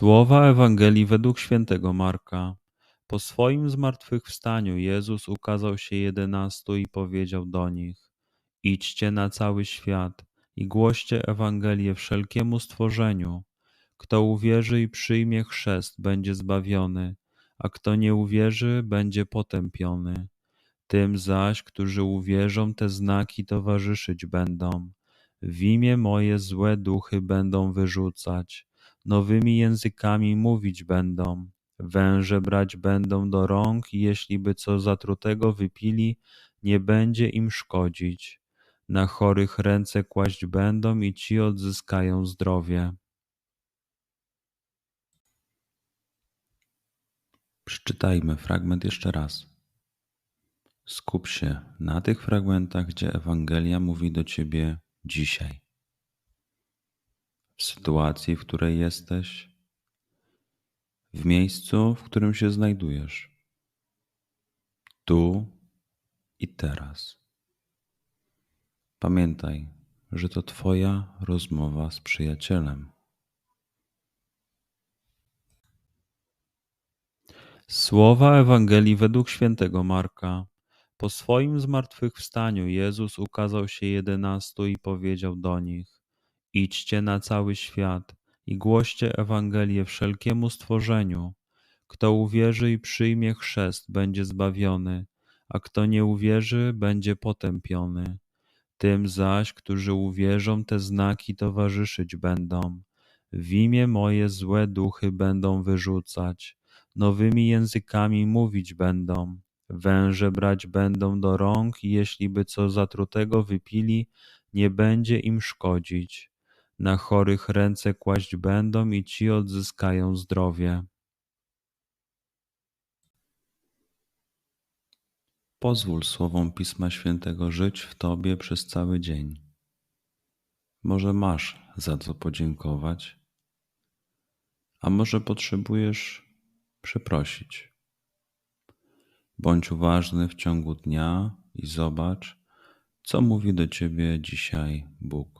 Słowa Ewangelii według świętego Marka. Po swoim zmartwychwstaniu Jezus ukazał się jedenastu i powiedział do nich: Idźcie na cały świat i głoście Ewangelię wszelkiemu stworzeniu. Kto uwierzy i przyjmie chrzest, będzie zbawiony, a kto nie uwierzy, będzie potępiony. Tym zaś, którzy uwierzą, te znaki towarzyszyć będą. W imię moje złe duchy będą wyrzucać nowymi językami mówić będą, węże brać będą do rąk i jeśli by co zatrutego wypili, nie będzie im szkodzić. Na chorych ręce kłaść będą i ci odzyskają zdrowie. Przeczytajmy fragment jeszcze raz. Skup się na tych fragmentach, gdzie Ewangelia mówi do ciebie dzisiaj w sytuacji, w której jesteś, w miejscu, w którym się znajdujesz, tu i teraz. Pamiętaj, że to Twoja rozmowa z przyjacielem. Słowa Ewangelii według świętego Marka. Po swoim zmartwychwstaniu Jezus ukazał się jedenastu i powiedział do nich: Idźcie na cały świat i głoście Ewangelię wszelkiemu stworzeniu. Kto uwierzy i przyjmie chrzest, będzie zbawiony, a kto nie uwierzy, będzie potępiony. Tym zaś, którzy uwierzą, te znaki towarzyszyć będą. W imię moje złe duchy będą wyrzucać, nowymi językami mówić będą, węże brać będą do rąk i jeśli by co zatrutego wypili, nie będzie im szkodzić na chorych ręce kłaść będą i ci odzyskają zdrowie. Pozwól słowom Pisma Świętego żyć w Tobie przez cały dzień. Może masz za co podziękować, a może potrzebujesz przeprosić. Bądź uważny w ciągu dnia i zobacz, co mówi do Ciebie dzisiaj Bóg.